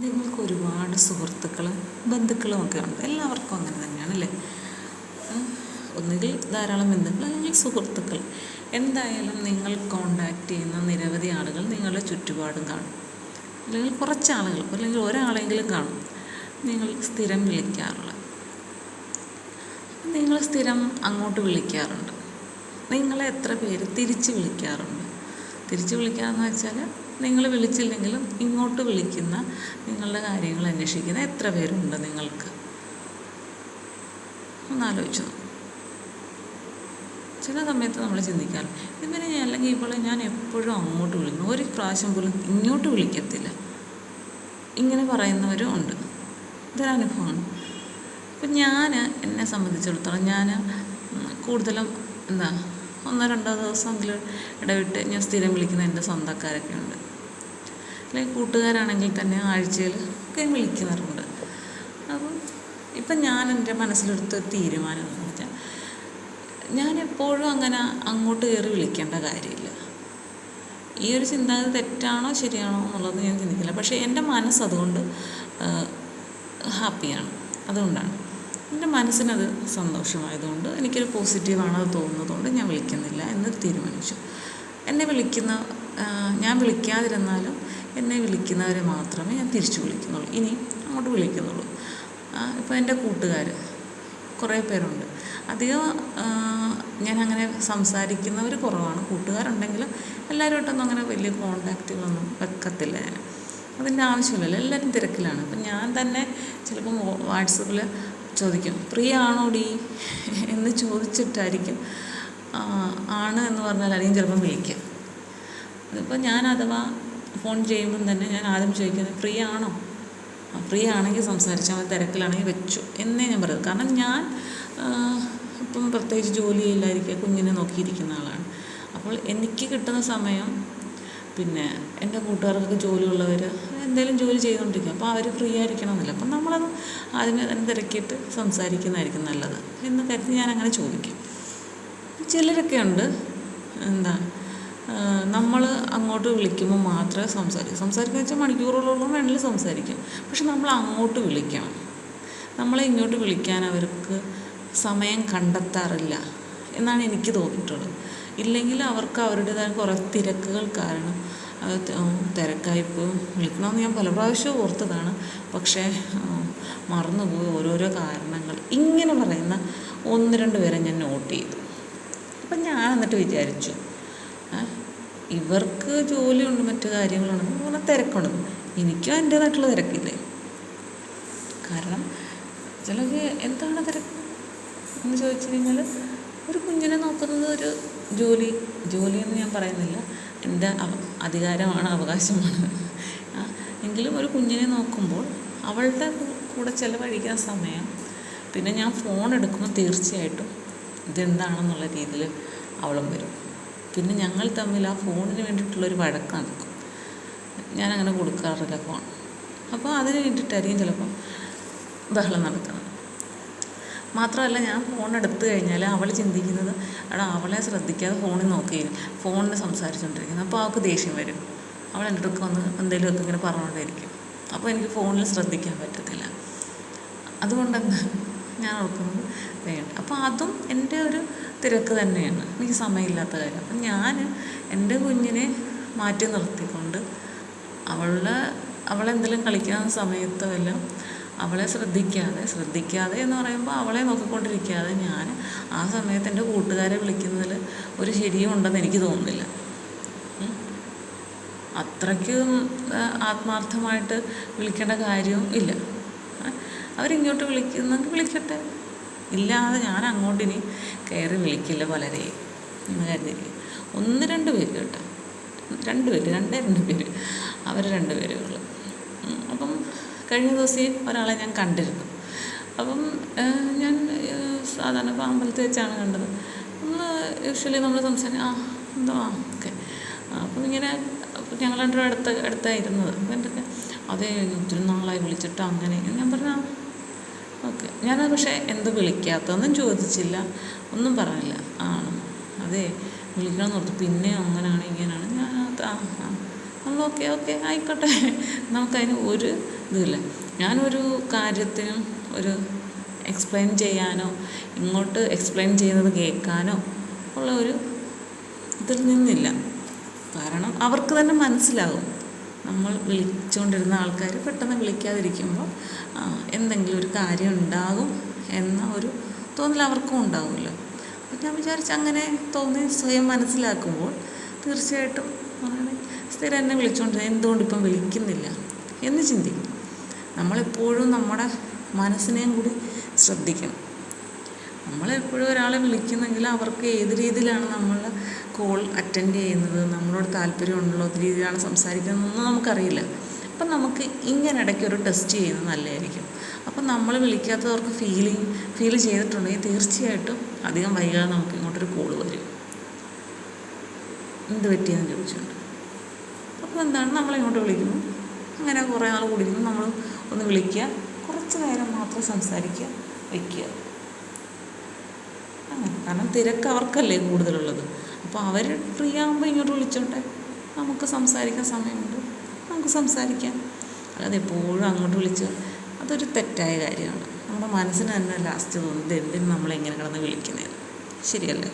നിങ്ങൾക്ക് ഒരുപാട് സുഹൃത്തുക്കളും ബന്ധുക്കളും ഒക്കെ ഉണ്ട്. എല്ലാവർക്കും അങ്ങനെ തന്നെയാണ് അല്ലേ? ഒന്നുകിൽ ധാരാളം ബന്ധുക്കൾ അല്ലെങ്കിൽ സുഹൃത്തുക്കൾ. എന്തായാലും നിങ്ങൾ കോണ്ടാക്ട് ചെയ്യുന്ന നിരവധി ആളുകൾ നിങ്ങളുടെ ചുറ്റുപാടും കാണും. അല്ലെങ്കിൽ കുറച്ച് ആളുകൾ അല്ലെങ്കിൽ ഒരാളെങ്കിലും കാണും. നിങ്ങൾ സ്ഥിരം വിളിക്കാറുള്ളത്. നിങ്ങൾ സ്ഥിരം അങ്ങോട്ട് വിളിക്കാറുണ്ട്. നിങ്ങളെ എത്ര പേര് തിരിച്ച് വിളിക്കാറുണ്ട്? തിരിച്ച് വിളിക്കാമെന്ന് വെച്ചാൽ നിങ്ങൾ വിളിച്ചില്ലെങ്കിലും ഇങ്ങോട്ട് വിളിക്കുന്ന നിങ്ങളുടെ കാര്യങ്ങൾ അന്വേഷിക്കുന്ന എത്ര പേരുണ്ട് നിങ്ങൾക്ക്? ഒന്ന് ആലോചിച്ചു നോക്കൂ. ചില സമയത്ത് നമ്മൾ ചിന്തിക്കാറ് ഇവനെ അല്ലെങ്കിൽ ഇപ്പോൾ ഞാൻ എപ്പോഴും അങ്ങോട്ട് വിളിക്കുന്നു ഒരു പ്രാവശ്യം പോലും ഇങ്ങോട്ട് വിളിക്കത്തില്ല. ഇങ്ങനെ പറയുന്നവരും ഉണ്ട്. ഇതൊരനുഭവമാണ് അപ്പം ഞാൻ എന്നെ സംബന്ധിച്ചിടത്തോളം ഞാൻ കൂടുതലും എന്താ ഒന്നോ രണ്ടോ ദിവസം അതിൽ ഇടവിട്ട് ഞാൻ സ്ഥിരം വിളിക്കുന്ന എന്റെ സ്വന്തക്കാരൊക്കെ ഉണ്ട്. അല്ലെങ്കിൽ കൂട്ടുകാരാണെങ്കിൽ തന്നെ ആഴ്ചയിൽ ഒക്കെ വിളിക്കുന്നവരുണ്ട് അപ്പം ഇപ്പം ഞാൻ എന്റെ മനസ്സിലെടുത്ത തീരുമാനം എന്ന് വെച്ചാൽ ഞാൻ എപ്പോഴും അങ്ങനെ അങ്ങോട്ട് കയറി വിളിക്കേണ്ട കാര്യമില്ല. ഈ ഒരു ചിന്താഗതി തെറ്റാണോ ശരിയാണോ എന്നുള്ളത് ഞാൻ ചിന്തിക്കില്ല. പക്ഷേ എന്റെ മനസ്സ് അതുകൊണ്ട് ഹാപ്പിയാണ്. അതുകൊണ്ടാണ്. എന്റെ മനസ്സിനത് സന്തോഷമായതുകൊണ്ട് എനിക്കൊരു പോസിറ്റീവാണത് തോന്നുന്നതുകൊണ്ട് ഞാൻ വിളിക്കുന്നില്ല എന്ന് തീരുമാനിച്ചു. എന്നെ വിളിക്കുന്ന ഞാൻ വിളിക്കാതിരുന്നാലും എന്നെ വിളിക്കുന്നവരെ മാത്രമേ ഞാൻ തിരിച്ചു വിളിക്കുന്നുള്ളൂ. ഇനി അങ്ങോട്ട് വിളിക്കുന്നുള്ളൂ. ഇപ്പോൾ എന്റെ കൂട്ടുകാർ കുറേ പേരുണ്ട്. അധികം ഞാൻ അങ്ങനെ സംസാരിക്കുന്നവർ കുറവാണ്. കൂട്ടുകാരുണ്ടെങ്കിലും എല്ലാവരുമായിട്ടൊന്നും അങ്ങനെ വലിയ കോണ്ടാക്റ്റുകളൊന്നും വെക്കത്തില്ല ഞാൻ. അതിന്റെ ആവശ്യമില്ലല്ലോ. എല്ലാവരും തിരക്കിലാണ്. അപ്പം ഞാൻ തന്നെ ചിലപ്പം വാട്സപ്പിൽ ചോദിക്കും ഫ്രീ ആണോ ഡി എന്ന് ചോദിച്ചിട്ടായിരിക്കും ആണ് എന്ന് പറഞ്ഞാൽ അല്ലെങ്കിൽ ചിലപ്പം വിളിക്കുക അതിപ്പോൾ ഞാൻ അഥവാ ഫോൺ ചെയ്യുമ്പം തന്നെ ഞാൻ ആദ്യം ചോദിക്കുന്നത് ഫ്രീ ആണോ ഫ്രീ ആണെങ്കിൽ സംസാരിച്ചാൽ മതി തിരക്കിലാണെങ്കിൽ വെച്ചു എന്നേ ഞാൻ പറയുന്നത് കാരണം ഞാൻ ഇപ്പം പ്രത്യേകിച്ച് ജോലിയില്ലായിരിക്കുക കുഞ്ഞിനെ നോക്കിയിരിക്കുന്ന ആളാണ്. അപ്പോൾ എനിക്ക് കിട്ടുന്ന സമയം പിന്നെ എന്റെ കൂട്ടുകാർക്കൊക്കെ ജോലിയുള്ളവർ എന്തെങ്കിലും ജോലി ചെയ്തുകൊണ്ടിരിക്കും. അപ്പോൾ അവർ ഫ്രീ ആയിരിക്കണമെന്നില്ല. അപ്പം നമ്മളത് അതിന് തന്നെ തിരക്കിയിട്ട് സംസാരിക്കുന്നതായിരിക്കും നല്ലത്. എന്ന് കരുതി ഞാൻ അങ്ങനെ ചോദിക്കും. ചിലരൊക്കെ ഉണ്ട്. എന്താ നമ്മൾ അങ്ങോട്ട് വിളിക്കുമ്പോൾ മാത്രമേ സംസാരിക്കൂ. സംസാരിക്കുക വെച്ചാൽ മണിക്കൂറുകളോളം വേണമെങ്കിൽ സംസാരിക്കും. പക്ഷെ നമ്മൾ അങ്ങോട്ട് വിളിക്കണം. നമ്മളെ ഇങ്ങോട്ട് വിളിക്കാൻ അവർക്ക് സമയം കണ്ടെത്താറില്ല എന്നാണ് എനിക്ക് തോന്നിയിട്ടുള്ളത്. ഇല്ലെങ്കിൽ അവർക്ക് അവരുടേതായ കുറേ തിരക്കുകൾ കാരണം തിരക്കായിപ്പോൾ വിളിക്കണമെന്ന് ഞാൻ പല പ്രാവശ്യവും ഓർത്തതാണ്. പക്ഷേ മറന്നുപോയി ഓരോരോ കാരണങ്ങൾ. ഇങ്ങനെ പറയുന്ന ഒന്ന് രണ്ട് പേരെ ഞാൻ നോട്ട് ചെയ്തു. അപ്പം ഞാൻ എന്നിട്ട് വിചാരിച്ചു ഇവർക്ക് ജോലിയുണ്ട് മറ്റു കാര്യങ്ങളുണ്ട് പറഞ്ഞാൽ തിരക്കുണ്ട്. എനിക്കും എന്റേതായിട്ടുള്ള തിരക്കില്ലേ? കാരണം ചിലർക്ക് എന്താണ് തിരക്ക് എന്ന് ചോദിച്ചു കഴിഞ്ഞാൽ ഒരു കുഞ്ഞിനെ നോക്കുന്നത് ഒരു ജോലി ജോലിയെന്ന് ഞാൻ പറയുന്നില്ല. എന്റെ അധികാരമാണ് അവകാശമാണ്. എങ്കിലും ഒരു കുഞ്ഞിനെ നോക്കുമ്പോൾ അവളുടെ കൂടെ ചിലവഴിക്കാൻ സമയം പിന്നെ ഞാൻ ഫോൺ എടുക്കുമ്പോൾ തീർച്ചയായിട്ടും ഇതെന്താണെന്നുള്ള രീതിയിൽ അവളും വരും. പിന്നെ ഞങ്ങൾ തമ്മിൽ ആ ഫോണിന് വേണ്ടിയിട്ടുള്ളൊരു വഴക്ക് നടക്കും. ഞാനങ്ങനെ കൊടുക്കാറില്ല ഫോൺ അപ്പോൾ അതിന് വേണ്ടിയിട്ടായിരിക്കും ചിലപ്പം ബഹളം നടക്കുന്നത്. മാത്രമല്ല ഞാൻ ഫോൺ എടുത്തു കഴിഞ്ഞാൽ അവൾ ചിന്തിക്കുന്നത് എടാ അവളെ ശ്രദ്ധിക്കാതെ ഫോണിൽ നോക്കി ഫോണിൽ സംസാരിച്ചുകൊണ്ടിരിക്കുന്നു അപ്പോൾ അവൾക്ക് ദേഷ്യം വരും. അവൾ എന്റെ അടുക്ക വന്ന് എന്തെങ്കിലുമൊക്കെ ഇങ്ങനെ പറഞ്ഞുകൊണ്ടേയിരിക്കും അപ്പോൾ എനിക്ക് ഫോണിൽ ശ്രദ്ധിക്കാൻ പറ്റത്തില്ല. അതുകൊണ്ടെന്ന് ഞാൻ ഓർക്കുന്നത് വേണ്ട. അപ്പോൾ അതും എന്റെ ഒരു തിരക്ക് തന്നെയാണ്. എനിക്ക് സമയമില്ലാത്ത കാര്യം. അപ്പം ഞാൻ എന്റെ കുഞ്ഞിനെ മാറ്റി നിർത്തിക്കൊണ്ട് അവളുടെ അവളെന്തെങ്കിലും കളിക്കുന്ന സമയത്തോ എല്ലാം അവളെ ശ്രദ്ധിക്കാതെ ശ്രദ്ധിക്കാതെ എന്ന് പറയുമ്പോൾ അവളെ നോക്കിക്കൊണ്ടിരിക്കാതെ ഞാൻ ആ സമയത്ത് എന്റെ കൂട്ടുകാരെ വിളിക്കുന്നതിൽ ഒരു ശരിയും ഉണ്ടെന്ന് എനിക്ക് തോന്നുന്നില്ല. അത്രയ്ക്കും ആത്മാർത്ഥമായിട്ട് വിളിക്കേണ്ട കാര്യവും ഇല്ല. അവരിങ്ങോട്ട് വിളിക്കുന്നെങ്കിൽ വിളിക്കട്ടെ. ഇല്ലാതെ ഞാൻ അങ്ങോട്ട് ഇനി കയറി വിളിക്കില്ല വളരെ എന്ന് കരുതിയിരിക്കും ഒന്ന് രണ്ട് പേര് കേട്ടോ. രണ്ട് പേര് രണ്ടേ രണ്ട് പേര്. അവർ രണ്ട് പേരുകൾ കഴിഞ്ഞ ദിവസം ഒരാളെ ഞാൻ കണ്ടിരുന്നു. അപ്പം ഞാൻ സാധാരണ ഇപ്പോൾ അമ്പലത്തിൽ വെച്ചാണ് കണ്ടത്. നമ്മൾ യൂഷ്വലി നമ്മൾ സംസാരിക്കും ആ എന്തോ ആ ഓക്കെ. അപ്പം ഇങ്ങനെ ഞങ്ങൾ രണ്ടും അടുത്ത് അടുത്തായിരുന്നത്. അപ്പം എന്റെ അതേ ഒത്തിരി നാളായി വിളിച്ചിട്ടോ അങ്ങനെ. ഞാൻ പറഞ്ഞു ഓക്കെ. ഞാനത് പക്ഷേ എന്ത് വിളിക്കാത്തതൊന്നും ചോദിച്ചില്ല. ഒന്നും പറഞ്ഞില്ല. ആണ് അതെ വിളിക്കണം എന്ന് ഓർത്തു. പിന്നെ അങ്ങനെയാണ് ഇങ്ങനെയാണ് ഞാൻ ആ. ഓക്കെ ഓക്കെ ആയിക്കോട്ടെ. നമുക്കതിന് ഒരു ഇതുമില്ല ഞാനൊരു കാര്യത്തിനും ഒരു എക്സ്പ്ലെയിൻ ചെയ്യാനോ ഇങ്ങോട്ട് എക്സ്പ്ലെയിൻ ചെയ്യുന്നത് കേൾക്കാനോ ഉള്ള ഒരു ഇതിൽ നിന്നില്ല. കാരണം അവർക്ക് തന്നെ മനസ്സിലാകും നമ്മൾ വിളിച്ചുകൊണ്ടിരുന്ന ആൾക്കാർ പെട്ടെന്ന് വിളിക്കാതിരിക്കുമ്പോൾ എന്തെങ്കിലും ഒരു കാര്യം ഉണ്ടാകും എന്ന ഒരു തോന്നൽ അവർക്കും ഉണ്ടാകുമല്ലോ അപ്പം ഞാൻ വിചാരിച്ചു അങ്ങനെ തോന്നി സ്വയം മനസ്സിലാക്കുമ്പോൾ തീർച്ചയായിട്ടും സ്ഥിരം എന്നെ വിളിച്ചുകൊണ്ട് എന്തുകൊണ്ട് ഇപ്പം വിളിക്കുന്നില്ല? എന്ന് ചിന്തിക്കും. നമ്മളെപ്പോഴും നമ്മുടെ മനസ്സിനെയും കൂടി ശ്രദ്ധിക്കണം. നമ്മളെപ്പോഴും ഒരാളെ വിളിക്കുന്നെങ്കിൽ അവർക്ക് ഏത് രീതിയിലാണ് നമ്മൾ കോൾ അറ്റൻഡ് ചെയ്യുന്നത് നമ്മളോട് താല്പര്യമുണ്ടല്ലോ ഏത് രീതിയിലാണ് സംസാരിക്കുന്നതെന്നൊന്നും നമുക്കറിയില്ല. അപ്പം നമുക്ക് ഇങ്ങനെ ഇടയ്ക്ക് ഒരു ടെസ്റ്റ് ചെയ്യുന്നത് നല്ലതായിരിക്കും. അപ്പം നമ്മൾ വിളിക്കാത്തവർക്ക് ഫീലിംഗ് ഫീൽ ചെയ്തിട്ടുണ്ടെങ്കിൽ തീർച്ചയായിട്ടും അധികം വൈകാതെ നമുക്ക് ഇങ്ങോട്ടൊരു കോൾ വരും. എന്ത് പറ്റിയെന്ന് ചോദിച്ചുകൊണ്ട് അപ്പോൾ എന്താണ്? നമ്മളിങ്ങോട്ട് വിളിക്കുന്നു. അങ്ങനെ കുറേ ആൾ കൂടിയിരുന്നു നമ്മൾ ഒന്ന് വിളിക്കുക. കുറച്ച് നേരം മാത്രം സംസാരിക്കുക. വയ്ക്കുക. അങ്ങനെ. കാരണം തിരക്ക് അവർക്കല്ലേ കൂടുതലുള്ളത്. അപ്പോൾ അവർ ഫ്രീ ആകുമ്പോൾ ഇങ്ങോട്ട് വിളിച്ചോട്ടെ. നമുക്ക് സംസാരിക്കാൻ സമയമുണ്ട്. നമുക്ക് സംസാരിക്കാം. അല്ലാതെ എപ്പോഴും അങ്ങോട്ട് വിളിച്ച് അതൊരു തെറ്റായ കാര്യമാണ്. നമ്മുടെ മനസ്സിന് തന്നെ ലാസ്റ്റ് തോന്നുന്നത് എന്തിനും നമ്മളെങ്ങനെ കിടന്ന് വിളിക്കുന്നതെന്ന്. ശരിയല്ലേ?